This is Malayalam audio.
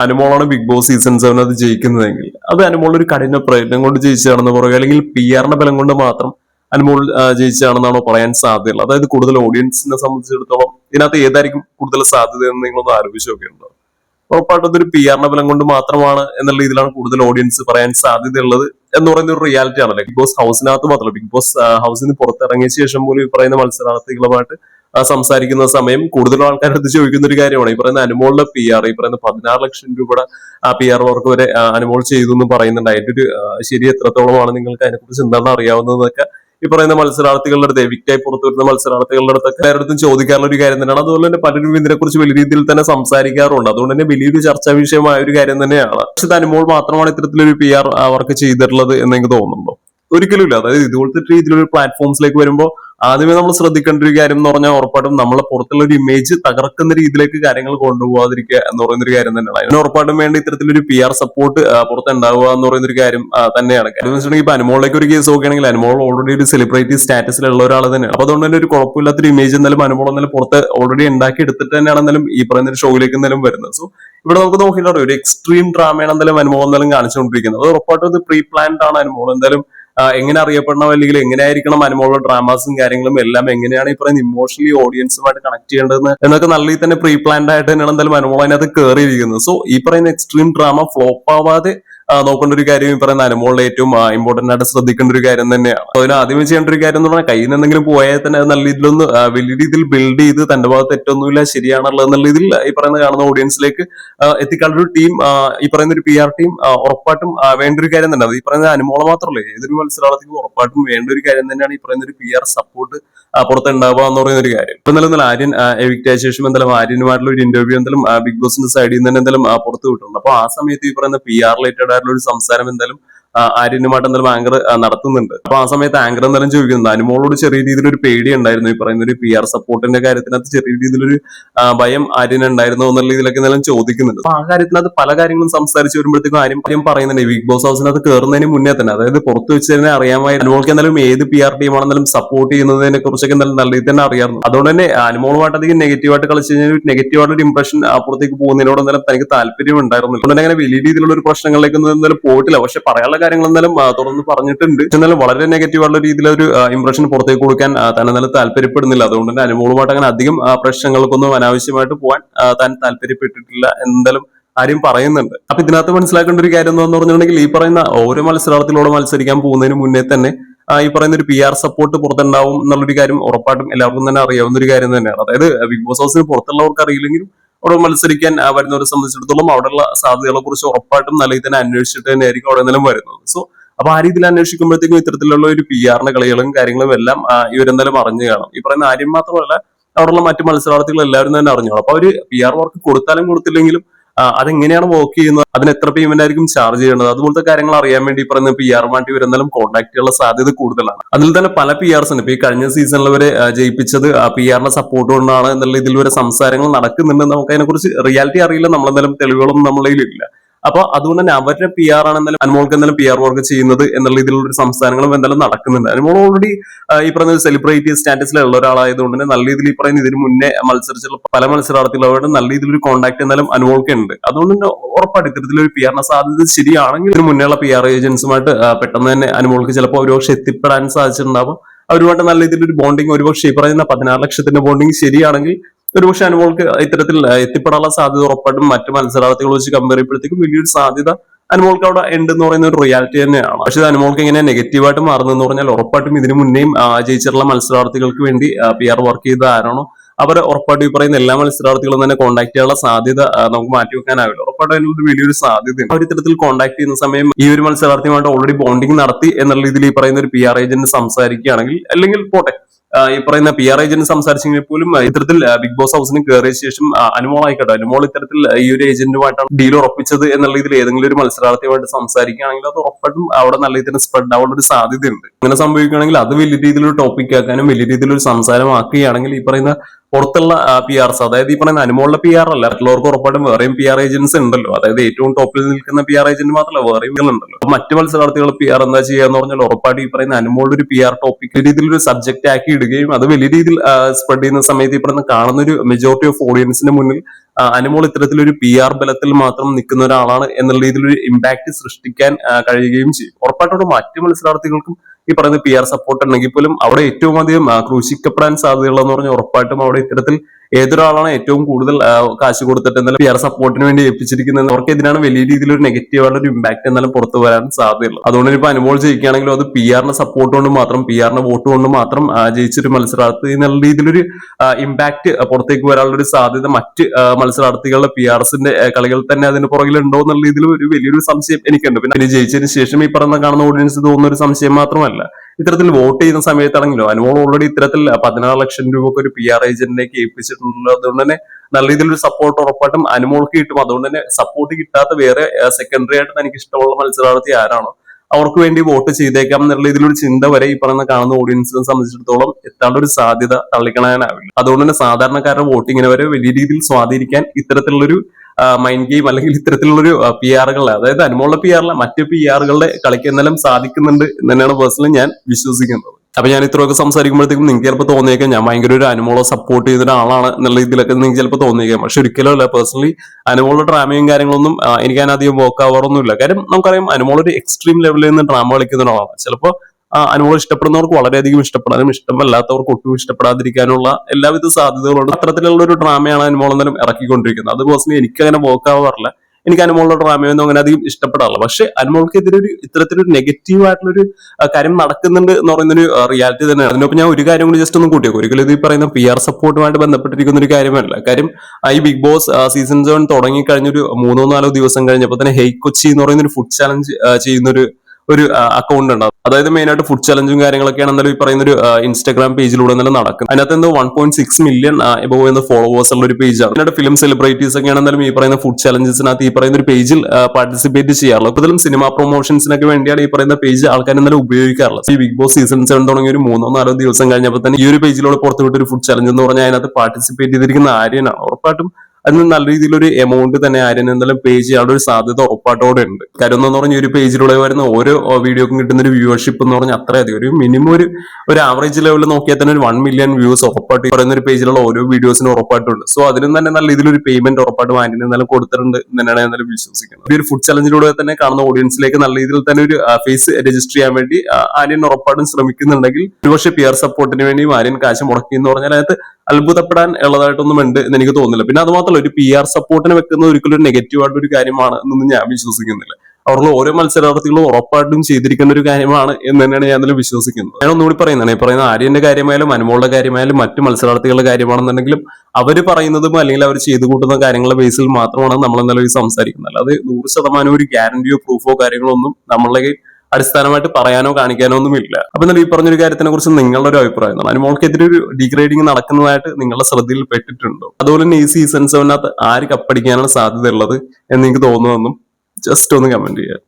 അനുമോളാണ് ബിഗ് ബോസ് സീസൺ സെവൻ അത് ജയിക്കുന്നതെങ്കിൽ അത് അനുമോൾ ഒരു കഠിന പ്രയത്നം കൊണ്ട് ജയിച്ചതാണെന്ന് പറയുക അല്ലെങ്കിൽ പി ആറിന്റെ ബലം കൊണ്ട് മാത്രം അനുമോൾ ജയിച്ചതാണെന്നാണോ പറയാൻ സാധ്യതയുള്ളത്? അതായത് കൂടുതൽ ഓഡിയൻസിനെ സംബന്ധിച്ചിടത്തോളം ഇതിനകത്ത് ഏതായിരിക്കും കൂടുതൽ സാധ്യത എന്ന് നിങ്ങളൊന്ന് ആലോചിച്ച് നോക്കിയിട്ടുണ്ടോ? ഉറപ്പായിട്ടും ഇതൊരു പി ആറിന്റെ ബലം കൊണ്ട് മാത്രമാണ് എന്നുള്ള രീതിയിലാണ് കൂടുതൽ ഓഡിയൻസ് പറയാൻ സാധ്യതയുള്ളത് എന്ന് പറയുന്ന ഒരു റിയാലിറ്റി ആണല്ലോ. ബിഗ് ബോസ് ഹൗസിനകത്ത് മാത്രമല്ല ബിഗ് ബോസ് ഹൗസിൽ നിന്ന് പുറത്തിറങ്ങിയ ശേഷം പോലും ഈ പറയുന്ന മത്സരാർത്ഥികളുമായിട്ട് സംസാരിക്കുന്ന സമയം കൂടുതൽ ആൾക്കാരുടെ അടുത്ത് ചോദിക്കുന്ന ഒരു കാര്യമാണ്. ഈ പറയുന്ന അനുമോളിലെ പി ആർ ഈ പറയുന്ന പതിനാറ് ലക്ഷം രൂപയുടെ ആ പി ആർ വർക്ക് വരെ അനുമോൾ ചെയ്തു എന്ന് പറയുന്നുണ്ട്. അതിന്റെ ഒരു ശരി എത്രത്തോളമാണ് നിങ്ങൾക്ക് അതിനെക്കുറിച്ച് എന്താണ് അറിയാവുന്നതെന്നൊക്കെ ഈ പറയുന്ന മത്സരാർത്ഥികളുടെ അടുത്ത് എവിക്റ്റായി പുറത്തു വരുന്ന മത്സരാർത്ഥികളുടെ അടുത്തൊക്കെ എല്ലായിടത്തും ചോദിക്കാറുള്ള ഒരു കാര്യം തന്നെയാണ്. അതുപോലെ തന്നെ പലരും ഇതിനെക്കുറിച്ച് വലിയ രീതിയിൽ തന്നെ സംസാരിക്കാറുണ്ട്. അതുകൊണ്ട് തന്നെ വലിയൊരു ചർച്ചാ വിഷയമായ ഒരു കാര്യം തന്നെയാണ്. പക്ഷെ അനുമോൾ മാത്രമാണ് ഇത്തരത്തിലൊരു പി ആർ വർക്ക് ചെയ്തിട്ടുള്ളത് എന്ന് എനിക്ക് തോന്നുന്നുണ്ടോ? ഒരിക്കലും ഇല്ല. അതായത് ഇതുപോലത്തെ രീതിയിലൊരു പ്ലാറ്റ്ഫോംസിലേക്ക് വരുമ്പോൾ ആദ്യമേ നമ്മൾ ശ്രദ്ധിക്കേണ്ട ഒരു കാര്യം എന്ന് പറഞ്ഞാൽ ഉറപ്പായിട്ടും നമ്മളെ പുറത്തുള്ള ഒരു ഇമേജ് തകർക്കുന്ന രീതിയിലേക്ക് കാര്യങ്ങൾ കൊണ്ടുപോകാതിരിക്കുക എന്ന് പറയുന്ന ഒരു കാര്യം തന്നെയാണ്. അതിന് ഉറപ്പായിട്ടും വേണ്ട ഇത്തരത്തിലൊരു പി ആർ സപ്പോർട്ട് പുറത്ത് ഉണ്ടാവുക എന്ന് പറയുന്ന ഒരു കാര്യം തന്നെയാണ്. കാര്യം വെച്ചിട്ടുണ്ടെങ്കിൽ ഇപ്പൊ അനുമോളിലേക്ക് ഒരു കേസ് നോക്കുകയാണെങ്കിൽ അനുമോൾ ഓൾറെഡി ഒരു സെലിബ്രിറ്റി സ്റ്റാറ്റസിലുള്ള ഒരാൾ തന്നെയാണ്. അപ്പൊ അതുകൊണ്ട് തന്നെ ഒരു കുഴപ്പമില്ലാത്തൊരു ഇമേജ് എന്നാലും അനുമോൾ എന്നാലും പുറത്ത് ഓൾറെഡി ഉണ്ടാക്കി എടുത്തിട്ട് തന്നെയാണ് എന്നാലും ഈ പറയുന്ന ഒരു ഷോയിലേക്ക് എന്നാലും വരുന്നത്. സോ ഇവിടെ നമുക്ക് നോക്കിയിട്ടുണ്ടോ ഒരു എക്സ്ട്രീം ഡ്രാമയാണ് എന്തായാലും അനുമോൾ എന്തായാലും കാണിച്ചുകൊണ്ടിരിക്കുന്നത്. അത് ഉറപ്പായിട്ടും ഇത് പ്രീ പ്ലാൻഡ് ആണ് അനുമോൾ. എന്തായാലും എങ്ങനെ അറിയപ്പെടണം അല്ലെങ്കിൽ എങ്ങനെയായിരിക്കണം അനുഭവമുള്ള ഡ്രാമാസും കാര്യങ്ങളും എല്ലാം എങ്ങനെയാണ് ഈ പറയുന്ന ഇമോഷണലി ഓഡിയൻസുമായിട്ട് കണക്ട് ചെയ്യേണ്ടതെന്ന് എന്നൊക്കെ നല്ല രീതിയിൽ തന്നെ പ്രീ പ്ലാൻഡ് ആയിട്ട് തന്നെയാണ് എന്തായാലും അനുഭവം അതിനകത്ത് കയറിയിരിക്കുന്നത് സോ ഈ പറയുന്ന എക്സ്ട്രീം ഡ്രാമ ഫ്ലോപ്പ് ആവാതെ നോക്കേണ്ട ഒരു കാര്യം ഈ പറയുന്ന അനുമോളിൽ ഏറ്റവും ഇമ്പോർട്ടന്റ് ആയിട്ട് ശ്രദ്ധിക്കേണ്ട ഒരു കാര്യം തന്നെയാണ്. അതിന് ആദ്യമേ ചെയ്യേണ്ട ഒരു കാര്യം എന്ന് പറഞ്ഞാൽ കയ്യിൽ നിന്ന് എന്തെങ്കിലും പോയാൽ തന്നെ നല്ല രീതിയിലൊന്ന് വലിയ രീതിയിൽ ബിൽഡ് ചെയ്ത് തന്റെ ഭാഗത്ത് തെറ്റൊന്നുമില്ല ശരിയാണല്ലോ എന്നുള്ള രീതിയിൽ ഈ പറയുന്ന കാണുന്ന ഓഡിയൻസിലേക്ക് എത്തിക്കാനുള്ള ഒരു ടീം ഈ പറയുന്ന ഒരു പി ആർ ടീം ഉറപ്പായിട്ടും വേണ്ട ഒരു കാര്യം തന്നെയാണ്. ഈ പറയുന്ന അനുമോളം മാത്രമല്ല ഏതൊരു മത്സരാർത്ഥിക്കും ഉറപ്പായിട്ടും വേണ്ട ഒരു കാര്യം തന്നെയാണ് ഈ പറയുന്ന ഒരു പി ആർ സപ്പോർട്ട് പുറത്ത് ഉണ്ടാവുക എന്ന് പറയുന്ന ഒരു കാര്യം. ഇപ്പൊ എന്തായാലും ആര്യൻ എവിക്റ്റ് ആയ ശേഷം എന്തായാലും ആര്യനുമായിട്ടുള്ള ഒരു ഇന്റർവ്യൂ എന്തായാലും ബിഗ് ബോസിന്റെ സൈഡിൽ നിന്ന് തന്നെ എന്തായാലും പുറത്തു വിട്ടിട്ടുണ്ട്. അപ്പൊ ആ സമയത്ത് ഈ പറയുന്ന പി ആർ റിലേറ്റഡ് ആയിട്ടുള്ള ഒരു സംസാരം എന്തായാലും ആര്യനുമായിട്ട് എന്തായാലും ആങ്കർ നടത്തുന്നുണ്ട്. അപ്പൊ ആ സമയത്ത് ആങ്കർ എന്തായാലും ചോദിക്കുന്നത് അനുമോളോട് ചെറിയ രീതിയിൽ ഒരു പേടി ഉണ്ടായിരുന്നു ഈ പറയുന്ന ഒരു പി ആർ സപ്പോർട്ടിന്റെ കാര്യത്തിനകത്ത് ചെറിയ രീതിയിലൊരു ഭയം ആര്യന് ഉണ്ടായിരുന്നു എന്നുള്ള രീതിയിലൊക്കെ എന്തായാലും ചോദിക്കുന്നുണ്ട്. അപ്പൊ ആ കാര്യത്തിനകത്ത് പല കാര്യങ്ങളും സംസാരിച്ച് വരുമ്പോഴത്തേക്കും ആര്യം പറയുന്നുണ്ട്. ബിഗ് ബോസ് ഹൗസിനകത്ത് കയറുന്നതിന് മുന്നേ തന്നെ അതായത് പുറത്തു വെച്ച് തന്നെ അറിയാമായി അനുമോൾക്ക് എന്തായാലും ഏത് പി ആർ ടീമാണെന്നാലും സപ്പോർട്ട് ചെയ്യുന്നതിനെ കുറിച്ചൊക്കെ എന്തായാലും നല്ല രീതിയിൽ തന്നെ അറിയാറുണ്ട് അതുകൊണ്ട് തന്നെ അനുമോളുമായിട്ട് അധികം നെഗറ്റീവായിട്ട് കളിച്ചു കഴിഞ്ഞാൽ ഒരു നെഗറ്റീവായിട്ട് ഒരു ഇംപ്രഷൻ അപ്പുറത്തേക്ക് പോകുന്നതിനോട് എന്തായാലും തനിക്ക് താല്പര്യം ഉണ്ടായിരുന്നു അതുകൊണ്ട് അങ്ങനെ വലിയ രീതിയിലുള്ള ഒരു പ്രശ്നങ്ങളിലേക്ക് എന്തായാലും പോയിട്ടില്ല. പക്ഷെ പറയാനുള്ള കാര്യങ്ങൾ എന്തായാലും ആ, തുറന്ന് പറഞ്ഞിട്ടുണ്ട്. എന്നാലും വളരെ നെഗറ്റീവ് ആയിട്ടുള്ള രീതിയിൽ ഒരു ഇംപ്രഷൻ പുറത്തേക്ക് കൊടുക്കാൻ താൻ എന്നാലും താല്പര്യപ്പെടുന്നില്ല. അതുകൊണ്ട് തന്നെ അനുമോളുമായിട്ട് അങ്ങനെ അധികം പ്രശ്നങ്ങൾക്കൊന്നും അനാവശ്യമായിട്ട് പോകാൻ താൻ താല്പര്യപ്പെട്ടിട്ടില്ല എന്തായാലും ആരും പറയുന്നുണ്ട്. അപ്പൊ ഇതിനകത്ത് മനസ്സിലാക്കേണ്ട ഒരു കാര്യം എന്ന് പറഞ്ഞിട്ടുണ്ടെങ്കിൽ ഈ പറയുന്ന ഓരോ മത്സരാർത്ഥികളോട് മത്സരിക്കാൻ പോകുന്നതിന് മുന്നേ തന്നെ ഈ പറയുന്ന ഒരു പി ആർ സപ്പോർട്ട് പുറത്തുണ്ടാവും എന്നുള്ളൊരു കാര്യം ഉറപ്പായിട്ടും എല്ലാവർക്കും തന്നെ അറിയാവുന്ന ഒരു കാര്യം തന്നെയാണ്. അതായത് ബിഗ് ബോസ് ഹൗസിന് പുറത്തുള്ളവർക്ക് അറിയില്ലെങ്കിലും അവിടെ മത്സരിക്കാൻ വരുന്നവരെ സംബന്ധിച്ചിടത്തോളം അവിടെയുള്ള സാധ്യതകളെ കുറിച്ച് ഉറപ്പായിട്ടും നല്ല രീതിയിൽ തന്നെ അന്വേഷിച്ചിട്ട് തന്നെയായിരിക്കും അവിടെ നിന്നും വരുന്നത്. സോ അപ്പൊ ആ രീതിയിൽ അന്വേഷിക്കുമ്പോഴത്തേക്കും ഇത്തരത്തിലുള്ള ഒരു പി ആറിന്റെ കളികളും കാര്യങ്ങളും എല്ലാം ഇവരെന്തായാലും അറിഞ്ഞു കാണും. ഈ പറയുന്ന ആര്യം മാത്രമല്ല അവിടെയുള്ള മറ്റു മത്സരാർത്ഥികൾ എല്ലാവരും തന്നെ അറിഞ്ഞു കാണും. അപ്പൊ അവർ പി ആർ വർക്ക് കൊടുത്താലും കൊടുത്തില്ലെങ്കിലും അതെങ്ങനെയാണ് വർക്ക് ചെയ്യുന്നത്? അതിന് എത്ര പേയ്മെന്റ് ആയിരിക്കും ചാർജ് ചെയ്യുന്നത് അതുപോലത്തെ കാര്യങ്ങൾ അറിയാൻ വേണ്ടി പറയുന്ന പി ആർ മാറ്റി വരുന്നാലും കോൺടാക്ട് ചെയ്യാനുള്ള സാധ്യത കൂടുതലാണ്. അതിൽ തന്നെ പല പി ആർസ് ഉണ്ട്. ഇപ്പൊ ഈ കഴിഞ്ഞ സീസണിൽ വരെ ജയിപ്പിച്ചത് പി ആറിന്റെ സപ്പോർട്ട് കൊണ്ടാണ് എന്നുള്ള ഇതിൽ വരെ സംസാരങ്ങൾ നടക്കുന്നുണ്ട്. നമുക്ക് അതിനെക്കുറിച്ച് റിയാലിറ്റി അറിയില്ല. നമ്മളെന്തായാലും തെളിവുകളൊന്നും നമ്മളിൽ കയ്യിലില്ല. അപ്പൊ അതുകൊണ്ട് തന്നെ അവരുടെ പി ആർ ആണ് എന്തായാലും അനുമോൾക്ക് എന്തായാലും പി ആർ വർക്ക് ചെയ്യുന്നത് എന്നുള്ള രീതിയിലുള്ള സംസ്ഥാനങ്ങളും എന്തായാലും നടക്കുന്നുണ്ട്. അനുമോൾ ഓൾറെഡി ഈ പറയുന്ന സെലിബ്രിറ്റി സ്റ്റാറ്റസിലുള്ള ഒരാളായതുകൊണ്ട് തന്നെ നല്ല രീതിയിൽ ഈ പറയുന്ന ഇതിന് മുന്നേ മത്സരിച്ചുള്ള പല മത്സരാർത്ഥികളോട് നല്ല രീതിയിലൊരു കോൺടാക്ട് എന്തായാലും അനുമോൾക്ക് ഉണ്ട്. അതുകൊണ്ട് തന്നെ ഉറപ്പായിട്ട് ഇത്തരത്തിലൊരു പി ആറിന് സാധ്യത ശരിയാണെങ്കിൽ ഇതിന് മുന്നേയുള്ള പി ആർ ഏജൻസുമായിട്ട് പെട്ടെന്ന് തന്നെ അനുമോൾക്ക് ചിലപ്പോൾ ഒരുപക്ഷെ എത്തിപ്പെടാൻ സാധിച്ചിട്ടുണ്ടാവും. അവരുമായിട്ട് നല്ല രീതിയിൽ ഒരു ബോണ്ടിങ് ഒരുപക്ഷെ ഈ പറയുന്ന പതിനാറ് ലക്ഷത്തിന്റെ ബോണ്ടിങ് ശരിയാണെങ്കിൽ ഒരുപക്ഷെ അനുമോൾക്ക് ഇത്തരത്തിൽ എത്തിപ്പെടാനുള്ള സാധ്യത ഉറപ്പായിട്ടും മറ്റു മത്സരാർത്ഥികൾ വെച്ച് കമ്പയർ ചെയ്യുമ്പോഴത്തേക്കും വലിയൊരു സാധ്യത അനുമോൾക്ക് അവിടെ ഉണ്ട് എന്ന് പറയുന്ന ഒരു റിയാലിറ്റി തന്നെയാണ്. പക്ഷെ അനുമോൾക്ക് എങ്ങനെ നെഗറ്റീവായിട്ട് മാറുന്നതെന്ന് പറഞ്ഞാൽ ഉറപ്പായിട്ടും ഇതിനു മുന്നേയും ജയിച്ചിട്ടുള്ള മത്സരാർത്ഥികൾക്ക് വേണ്ടി പി ആർ വർക്ക് ചെയ്ത ആരാണോ അവരെ ഉറപ്പായിട്ടും ഈ പറയുന്ന എല്ലാ മത്സരാർത്ഥികളും തന്നെ കോൺടാക്ട് ചെയ്യാനുള്ള സാധ്യത നമുക്ക് മാറ്റി വെക്കാനാവില്ല. ഉറപ്പായിട്ടും അതിനൊരു വലിയൊരു സാധ്യതയാണ് അവർ ഇത്തരത്തിൽ കോൺടാക്ട് ചെയ്യുന്ന സമയം ഈ ഒരു മത്സരാർത്ഥിയുമായിട്ട് ഓൾറെഡി ബോണ്ടിങ് നടത്തി എന്നുള്ള രീതിയിൽ ഈ പറയുന്ന ഒരു പി ആർ ഏജന്റ് സംസാരിക്കുകയാണെങ്കിൽ അല്ലെങ്കിൽ പോട്ടെ ഈ പറയുന്ന പി ആർ ഏജന്റ് സംസാരിച്ചെങ്കിൽ പോലും ഇത്തരത്തിൽ ബിഗ് ബോസ് ഹൗസിന് കയറിയ ശേഷം അനുമോൾ ആയിക്കോട്ടെ അനുമോൾ ഇത്തരത്തിൽ ഈ ഒരു ഏജന്റുമായിട്ടാണ് ഡീൽ ഉറപ്പിച്ചത് എന്നുള്ള രീതിയിൽ ഏതെങ്കിലും ഒരു മത്സരാർത്ഥിയുമായിട്ട് സംസാരിക്കുകയാണെങ്കിൽ അത് ഉറപ്പായിട്ടും അവിടെ നല്ല രീതിയിൽ സ്പ്രെഡ് ആവാനുള്ള ഒരു സാധ്യതയുണ്ട്. അങ്ങനെ സംഭവിക്കുകയാണെങ്കിൽ അത് വലിയ രീതിയിലൊരു ടോപ്പിക് ആക്കാനും വലിയ രീതിയിലൊരു സംസാരമാക്കുകയാണെങ്കിൽ ഈ പറയുന്ന പുറത്തുള്ള പി ആർസ് അതായത് ഈ പറയുന്ന അനുമോളുടെ പി ആർ അല്ല മറ്റുള്ളവർക്ക് ഉറപ്പായിട്ടും വേറെയും പി ആർ ഏജൻസ് ഉണ്ടല്ലോ. അതായത് ഏറ്റവും ടോപ്പിൽ നിൽക്കുന്ന പി ആർ ഏജന്റ് മാത്രമല്ല വേറെയും ഉണ്ടല്ലോ. മറ്റു മത്സരാർത്ഥികൾ പി ആർ എന്താ ചെയ്യാന്ന് പറഞ്ഞാൽ ഉറപ്പായിട്ട് ഈ പറയുന്ന അനുമോളുടെ ഒരു പി ആർ ടോപ്പിക് രീതിയിൽ ഒരു സബ്ജക്റ്റ് ആക്കി ഇടുകയും അത് വലിയ രീതിയിൽ സ്പ്രെഡ് ചെയ്യുന്ന സമയത്ത് ഈ പറയുന്ന കാണുന്ന ഒരു മെജോറിറ്റി ഓഫ് ഓഡിയൻസിന് മുന്നിൽ അനുമോൾ ഇത്തരത്തിലൊരു പി ആർ ബലത്തിൽ മാത്രം നിൽക്കുന്ന ഒരാളാണ് എന്നുള്ള രീതിയിൽ ഒരു ഇമ്പാക്ട് സൃഷ്ടിക്കാൻ കഴിയുകയും ചെയ്യും. ഉറപ്പായിട്ടും മറ്റു മത്സരാർത്ഥികൾക്കും ഈ പറയുന്ന പി ആർ സപ്പോർട്ട് ഉണ്ടെങ്കിൽ പോലും അവിടെ ഏറ്റവും അധികം ക്രൂശിക്കപ്പെടാൻ സാധ്യതയുള്ളതെന്ന് പറഞ്ഞാൽ ഉറപ്പായിട്ടും അവിടെ ഇത്തരത്തിൽ ഏതൊരാളാണ് ഏറ്റവും കൂടുതൽ കാശ് കൊടുത്തിട്ട് എന്നാലും പി ആർ സപ്പോർട്ടിന് വേണ്ടി ഏൽപ്പിച്ചിരിക്കുന്നത്? അവർക്ക് ഇതിനാണ് വലിയ രീതിയിൽ ഒരു നെഗറ്റീവ് ആയിട്ടുള്ള ഒരു ഇമ്പാക്ട് എന്നാലും പുറത്തു വരാൻ സാധ്യതയുള്ളൂ അതുകൊണ്ട് ഇപ്പൊ അനുഭവം ജയിക്കുകയാണെങ്കിലും അത് പി ആറിന്റെ സപ്പോർട്ട് കൊണ്ട് മാത്രം പി ആറിന്റെ വോട്ട് കൊണ്ട് മാത്രം ജയിച്ചൊരു മത്സരാർത്ഥി എന്നുള്ള രീതിയിലൊരു ഇമ്പാക്ട് പുറത്തേക്ക് വരാനുള്ള ഒരു സാധ്യത മറ്റ് മത്സരാർത്ഥികളുടെ പി ആർ എസിന്റെ കളികൾ തന്നെ അതിന് പുറകിലുണ്ടോ എന്നുള്ള രീതിയിൽ ഒരു വലിയൊരു സംശയം എനിക്കുണ്ട്. പിന്നെ ജയിച്ചതിന് ശേഷം ഈ പറഞ്ഞ കാണുന്ന ഓഡിയൻസ് തോന്നുന്ന ഒരു സംശയം മാത്രമല്ല. ഇത്തരത്തിൽ വോട്ട് ചെയ്യുന്ന സമയത്താണെങ്കിലോ? അനുമോൾ ഓൾറെഡി ഇത്തരത്തിൽ പതിനാറ് ലക്ഷം രൂപക്ക് ഒരു പി ആർ ഏജന്റിലേക്ക് ഏൽപ്പിച്ചിട്ടുണ്ടല്ലോ അതുകൊണ്ട് തന്നെ നല്ല രീതിയിലൊരു സപ്പോർട്ട് ഉറപ്പായിട്ടും അനുമോൾക്ക് കിട്ടും. അതുകൊണ്ട് തന്നെ സപ്പോർട്ട് കിട്ടാത്ത വേറെ സെക്കൻഡറി ആയിട്ട് തനിക്ക് ഇഷ്ടമുള്ള മത്സരാർത്ഥി ആരാണോ അവർക്ക് വേണ്ടി വോട്ട് ചെയ്തേക്കാം എന്നുള്ള ഇതിലൊരു ചിന്ത വരെ ഈ പറയുന്ന കാണുന്ന ഓഡിയൻസിനെ സംബന്ധിച്ചിടത്തോളം എത്താണ്ട് ഒരു സാധ്യത തള്ളിക്കളയാനാവില്ല. അതുകൊണ്ട് തന്നെ സാധാരണക്കാരുടെ വോട്ടിങ്ങിനെ വരെ വലിയ രീതിയിൽ സ്വാധീനിക്കാൻ ഇത്തരത്തിലുള്ളൊരു മൈൻഡ് ഗെയിം അല്ലെങ്കിൽ ഇത്തരത്തിലുള്ളൊരു പി ആറുകളെ അതായത് അനുമോളുടെ പി ആറിലെ മറ്റ് പി ആറുകളുടെ കളിക്ക് സാധിക്കുന്നുണ്ട് എന്ന് തന്നെയാണ് പേഴ്സണലി ഞാൻ വിശ്വസിക്കുന്നത്. അപ്പൊ ഞാൻ ഇത്രയൊക്കെ സംസാരിക്കുമ്പോഴത്തേക്കും നിങ്ങൾക്ക് ചിലപ്പോൾ തോന്നിയേക്കാം ഞാൻ ഭയങ്കര ഒരു അനുമോളെ സപ്പോർട്ട് ചെയ്ത ഒരാളാണ് എന്നുള്ള രീതിയിലൊക്കെ നിങ്ങൾക്ക് ചിലപ്പോൾ തോന്നിയേക്കാം. പക്ഷെ ഒരിക്കലും അല്ല പേഴ്സണലി അനുമോളുടെ ഡ്രാമയും കാര്യങ്ങളൊന്നും എനിക്ക് അധികം വർക്ക് ആവാറൊന്നുമില്ല. കാര്യം നമുക്കറിയാം അനുമോൾ ഒരു എക്സ്ട്രീം ലെവലിൽ നിന്ന് ഡ്രാമ കളിക്കുന്ന ഒരാളാണ്. ചിലപ്പോൾ അനുമോൾ ഇഷ്ടപ്പെടുന്നവർക്ക് വളരെയധികം ഇഷ്ടപ്പെടാനും ഇഷ്ടമല്ലാത്തവർക്ക് ഒട്ടും ഇഷ്ടപ്പെടാതിരിക്കാനുള്ള എല്ലാവിധ സാധ്യതകളുണ്ട്. അത്തരത്തിലുള്ള ഒരു ഡ്രാമയാണ് അനുമോൾ എന്നാലും ഇറക്കിക്കൊണ്ടിരിക്കുന്നത്. അത് പേഴ്സണലി എനിക്ക് അങ്ങനെ വർക്ക് ആവാറില്ല. എനിക്ക് അനുമോളുടെ ഡ്രാമയൊന്നും അങ്ങനെ അധികം ഇഷ്ടപ്പെടാറില്ല. പക്ഷെ അനുമോൾക്കെതിരെ ഒരു ഇത്തരത്തിലൊരു നെഗറ്റീവ് ആയിട്ടുള്ള ഒരു കാര്യം നടക്കുന്നുണ്ട് എന്ന് പറയുന്ന ഒരു റിയാലിറ്റി തന്നെയാണ്. അതിനൊപ്പം ഞാൻ ഒരു കാര്യം കൂടി ജസ്റ്റ് ഒന്ന് കൂട്ടിയോ ഒരിക്കലും ഇത് ഈ പറയുന്ന പി ആർ സപ്പോർട്ടുമായിട്ട് ബന്ധപ്പെട്ടിരിക്കുന്ന ഒരു കാര്യമല്ല. കാര്യം ഈ ബിഗ് ബോസ് സീസൺ സെവൻ തുടങ്ങി കഴിഞ്ഞൊരു മൂന്നോ നാലോ ദിവസം കഴിഞ്ഞപ്പോൾ തന്നെ ഹെയ് കൊച്ചി എന്ന് പറയുന്ന ഒരു ഫുഡ് ചാലഞ്ച് ചെയ്യുന്ന ഒരു ഒരു അക്കൗണ്ട് ഉണ്ട് അതായത് മെയിൻ ആയിട്ട് ഫുഡ് ചലഞ്ചും കാര്യങ്ങളൊക്കെയാണ് എന്നാലും ഈ പറയുന്ന ഒരു ഇൻസ്റ്റാഗ്രാം പേജിലൂടെ തന്നെ നടക്കും അതിനകത്ത് എന്തോ one point six million above എന്ന ഫോളോവേഴ്സ് ഉള്ള ഒരു പേജാണ് അതിനകത്ത് ഫിലിം സെലിബ്രിറ്റീസ് ഒക്കെ ആണെന്നാലും ഈ പറയുന്ന ഫുഡ് ചലഞ്ചസിനകത്ത് ഈ പറയുന്ന ഒരു പേജിൽ പാർട്ടിസിപ്പേറ്റ് ചെയ്യാറുള്ളത്. കൂടുതലും സിനിമ പ്രൊമോഷൻസിനൊക്കെ വേണ്ടിയാണ് ഈ പറയുന്ന പേജ് ആൾക്കാർ എന്നാലും ഉപയോഗിക്കാറുള്ളത്. ഈ ബിഗ് ബോസ് സീസൺ സെവൻ തുടങ്ങിയ ഒരു മൂന്നോ നാലോ ദിവസം കഴിഞ്ഞപ്പോൾ തന്നെ ഈ ഒരു പേജിലൂടെ പുറത്തുവിട്ട ഒരു ഫുഡ് ചലഞ്ച് എന്ന് പറഞ്ഞാൽ അതിനകത്ത് പാർട്ടിസിപ്പേറ്റ് ചെയ്തിരിക്കുന്ന ആര്യനാണ്. ഉറപ്പായിട്ടും അതിന് നല്ല രീതിയിൽ ഒരു എമൗണ്ട് തന്നെ ആര്യൻ എന്തായാലും പേ ചെയ്യാനുള്ള ഒരു സാധ്യത ഉറപ്പാട്ടോടെ ഉണ്ട്. കാര്യം എന്ന് പറഞ്ഞാൽ ഒരു പേജിലൂടെ വരുന്ന ഓരോ വീഡിയോക്കും കിട്ടുന്ന ഒരു വ്യൂവർഷിപ്പ് എന്ന് പറഞ്ഞാൽ അത്രയധികം. ഒരു മിനിമം ഒരു ഒരു ആവറേജ് ലെവലിൽ നോക്കിയാൽ തന്നെ ഒരു വൺ മില്യൺ വ്യൂസ് ഉറപ്പായിട്ട് പറയുന്ന ഒരു പേജിലുള്ള ഓരോ വീഡിയോസിനും ഉറപ്പായിട്ടുണ്ട് സോ അതിനും തന്നെ നല്ല രീതിയിലൊരു പേയ്മെന്റ് ഉറപ്പായിട്ട് ആന്റിന് എന്തായാലും കൊടുത്തിട്ടുണ്ട് തന്നെയാണ് എന്തായാലും വിശ്വസിക്കുന്നത്. ഈ ഒരു ഫുഡ് ചലഞ്ചിലൂടെ തന്നെ കാണുന്ന ഓഡിയൻസിലേക്ക് നല്ല രീതിയിൽ തന്നെ ഒരു ഫേസ് രജിസ്റ്റർ ചെയ്യാൻ വേണ്ടി ആര്യൻ ഉറപ്പായിട്ടും ശ്രമിക്കുന്നുണ്ടെങ്കിൽ ഒരുപക്ഷെ പിയർ സപ്പോർട്ടിന് വേണ്ടിയും ആര്യൻ കാശ് മുടക്കി എന്ന് പറഞ്ഞാൽ അതിനകത്ത് അത്ഭുതപ്പെടാൻ ഉള്ളതായിട്ടൊന്നും ഉണ്ട് എന്ന് എനിക്ക് തോന്നുന്നില്ല. പിന്നെ അത് മാത്രമല്ല ഒരു പി ആർ സപ്പോർട്ടിന് വെക്കുന്ന ഒരിക്കലും ഒരു നെഗറ്റീവ് ഒരു കാര്യമാണ് എന്നൊന്നും ഞാൻ വിശ്വസിക്കുന്നില്ല. അവരുടെ ഓരോ മത്സരാർത്ഥികളും ഉറപ്പായിട്ടും ചെയ്തിരിക്കുന്ന ഒരു കാര്യമാണ് എന്ന് തന്നെയാണ് ഞാൻ അതിൽ വിശ്വസിക്കുന്നത്. ഞാൻ ഒന്നുകൂടി പറയുന്നതാണ്. ഈ പറയുന്ന ആര്യന്റെ കാര്യമായാലും അനുമോളുടെ കാര്യമായാലും മറ്റു മത്സരാർത്ഥികളുടെ കാര്യമാണെന്നുണ്ടെങ്കിലും അവർ പറയുന്നതും അല്ലെങ്കിൽ അവർ ചെയ്തു കൂട്ടുന്ന കാര്യങ്ങളെ ബേസിൽ മാത്രമാണ് നമ്മൾ എന്തായാലും സംസാരിക്കുന്നത്. അല്ലാതെ നൂറ് ശതമാനം ഒരു ഗ്യാരണ്ടിയോ പ്രൂഫോ കാര്യങ്ങളോ ഒന്നും നമ്മളുടെ കയ്യിൽ അടിസ്ഥാനമായിട്ട് പറയാനോ കാണിക്കാനോ ഒന്നുമില്ല. അപ്പൊ എന്നാൽ ഈ പറഞ്ഞൊരു കാര്യത്തിനെ കുറിച്ച് നിങ്ങളുടെ ഒരു അഭിപ്രായം എന്താണ്? അനുമോൾക്കെതിരെ ഒരു ഡിഗ്രേഡിംഗ് നടക്കുന്നതായിട്ട് നിങ്ങളുടെ ശ്രദ്ധയിൽ പെട്ടിട്ടുണ്ടോ? അതുപോലെ തന്നെ ഈ സീസൺ സെവനകത്ത് ആര് സാധ്യത ഉള്ളത് എന്ന് എനിക്ക് തോന്നുന്നതെന്നും ജസ്റ്റ് ഒന്ന് കമന്റ് ചെയ്യുക